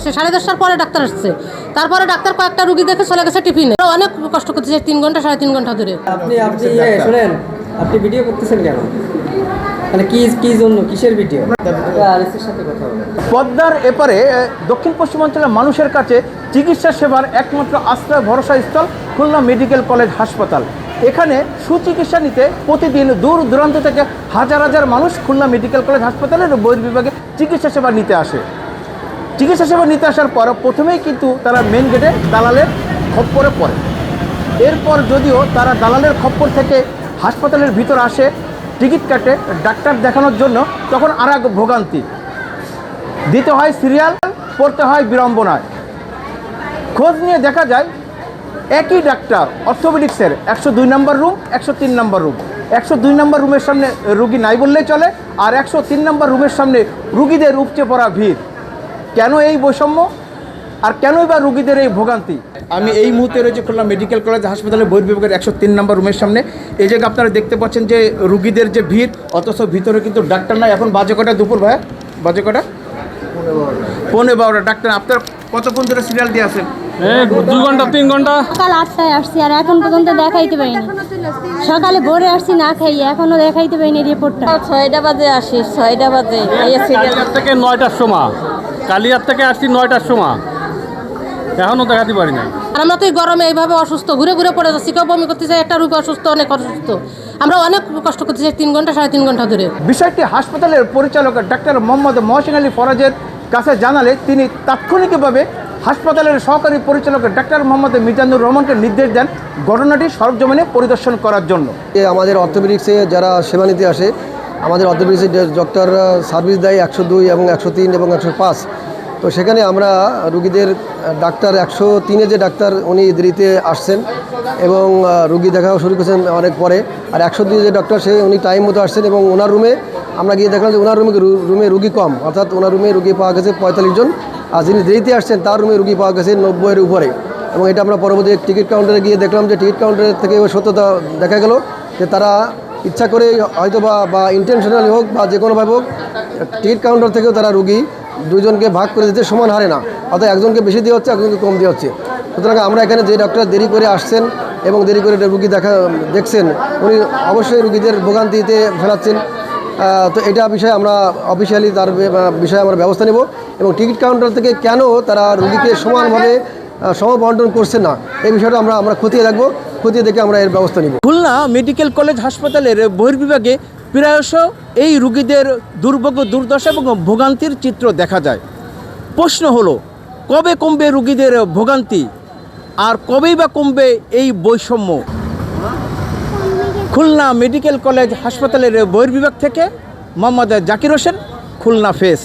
আসে। সাড়ে দশটার পরে ডাক্তার আসছে। তারপরে ডাক্তার কয়েকটা রুগী দেখে চলে গেছে টিফিনে। অনেক কষ্ট করতেছে তিন ঘণ্টা সাড়ে তিন ঘণ্টা ধরে। আপনি আপনি শোনেন আপনি ভিডিও করতেছেন কেন? মানে কি কি জন্য কিসের ভিডিও সাথে কথা পদ্মার এপারে দক্ষিণ পশ্চিমাঞ্চলের মানুষের কাছে চিকিৎসা সেবার একমাত্র আশ্রয় ভরসা স্থল খুলনা মেডিকেল কলেজ হাসপাতাল। এখানে সুচিকিৎসা নিতে প্রতিদিন দূর দূরান্ত থেকে হাজার হাজার মানুষ খুলনা মেডিকেল কলেজ হাসপাতালের বহির্বিভাগে চিকিৎসা সেবা নিতে আসে। চিকিৎসা সেবা নিতে আসার পর প্রথমেই কিন্তু তারা মেন গেটে দালালের খপ্পরে পড়ে। এরপর যদিও তারা দালালের খপ্পর থেকে হাসপাতালের ভিতর আসে, টিকিট কাটে, ডাক্তার দেখানোর জন্য তখন আর এক ভোগান্তি। দিতে হয় সিরিয়াল, পড়তে হয় বিড়ম্বনায়। খোঁজ নিয়ে দেখা যায়, একই ডাক্তার, অর্থোপেডিক্সের, একশো দুই নম্বর রুম, একশো তিন নম্বর রুম। একশো দুই নম্বর রুমের সামনে রুগী নাই বললেই চলে, আর একশো তিন নম্বর রুমের সামনে রুগীদের উপচে পড়া ভিড়। কেন এই বৈষম্য? আর কেনই বা রুগীদের এই ভোগান্তি? আমি এই মুহূর্তে রয়েছে খুলনা মেডিকেল কলেজ হাসপাতালের বহির্বিভাগের একশো তিন নম্বর রুমের সামনে। এই জায়গায় আপনারা দেখতে পাচ্ছেন যে রুগীদের যে ভিড় অথচ ভিতরে কিন্তু ডাক্তার নাই। এখন বাজে কটা দুপুর ভাই বাজে কটা? পৌনে বারোটা। ডাক্তার আপনার কতক্ষণ ধরে সিরিয়াল দিয়ে আছেন? এই দুই ঘণ্টা তিন ঘণ্টা। সকাল আটটায় আসছি আর এখন পর্যন্ত দেখাইতে পারিনি। সকালে ভোরে আসছি না খাই এখনও দেখাইতে পারিনি রিপোর্টটা। ছয়টা বাজে আসি ছয়টা বাজে। সিরিয়াল থেকে নয়টার সময়। কালিয়ার থেকে আসছি নয়টার সময়। এখনও দেখাতে পারি নাই। আর আমরা তো এই গরমে এইভাবে অসুস্থ ঘুরে ঘুরে পড়ে যাচ্ছি কেউ বমি করতেছে একটা রুগী অসুস্থ অনেক অসুস্থ। আমরা অনেক কষ্ট করতেছি তিন ঘণ্টা সাড়ে তিন ঘণ্টা ধরে। বিষয়টি হাসপাতালের পরিচালক ডাক্তার মোহাম্মদ মহসিন আলী ফরাজের কাছে জানালে তিনি তাৎক্ষণিকভাবে হাসপাতালের সহকারী পরিচালক ডাক্তার মোহাম্মদ মিজানুর রহমানকে নির্দেশ দেন ঘটনাটি সরজমিনে পরিদর্শন করার জন্য। এ আমাদের অর্থোপেডিক্সে যারা সেবা নিতে আসে আমাদের অর্থোপেডিক্সে ডক্টর সার্ভিস দেয় একশো দুই এবং একশো তিন এবং একশো পাঁচ। তো সেখানে আমরা রুগীদের ডাক্তার একশো তিনে যে ডাক্তার উনি দেরিতে আসছেন এবং রুগী দেখাও শুরু করেছেন অনেক পরে। আর একশো দুই যে ডক্টর সে উনি টাইম মতো আসছেন এবং ওনার রুমে আমরা গিয়ে দেখলাম যে ওনার রুমে রুমে রুগী কম। অর্থাৎ ওনার রুমে রুগী পাওয়া গেছে পঁয়তাল্লিশ জন। আর যিনি দেরিতে আসছেন, তার রুমে রুগী পাওয়া গেছে নব্বইয়ের উপরে। এবং এটা আমরা পরবর্তী টিকিট কাউন্টারে গিয়ে দেখলাম যে টিকিট কাউন্টারের থেকে সত্যতা দেখা গেল যে তারা ইচ্ছা করে হয়তো বা বা ইন্টেনশনালি হোক বা যে কোনোভাবে হোক টিকিট কাউন্টার থেকেও তারা রুগী দুজনকে ভাগ করে দিতে সমান হারে না। অর্থাৎ একজনকে বেশি দেওয়া হচ্ছে একজনকে কম দেওয়া হচ্ছে। সুতরাং আমরা এখানে যে ডক্টর দেরি করে আসছেন এবং দেরি করে রুগী দেখা দেখছেন উনি অবশ্যই রুগীদের ভোগান্তিতে ফেলাচ্ছেন তো এটা বিষয়ে আমরা অফিসিয়ালি তার বিষয়ে আমরা ব্যবস্থা নেব এবং টিকিট কাউন্টার থেকে কেন তারা রুগীকে সমানভাবে আহ, সমবন্টন করছে না এই বিষয়টা আমরা আমরা খতিয়ে রাখব খতিয়ে দেখে আমরা এর ব্যবস্থা নিব। খুলনা মেডিকেল কলেজ হাসপাতালের বহির্বিভাগে প্রায়শ এই রুগীদের দুর্ভোগ, দুর্দশা এবং ভোগান্তির চিত্র দেখা যায়। প্রশ্ন হলো, কবে কমবে রুগীদের ভোগান্তি? আর কবেই বা কমবে এই বৈষম্য? খুলনা মেডিকেল কলেজ হাসপাতালের বহির্বিভাগ থেকে মোহাম্মদ জাকির হোসেন, খুলনা ফেস।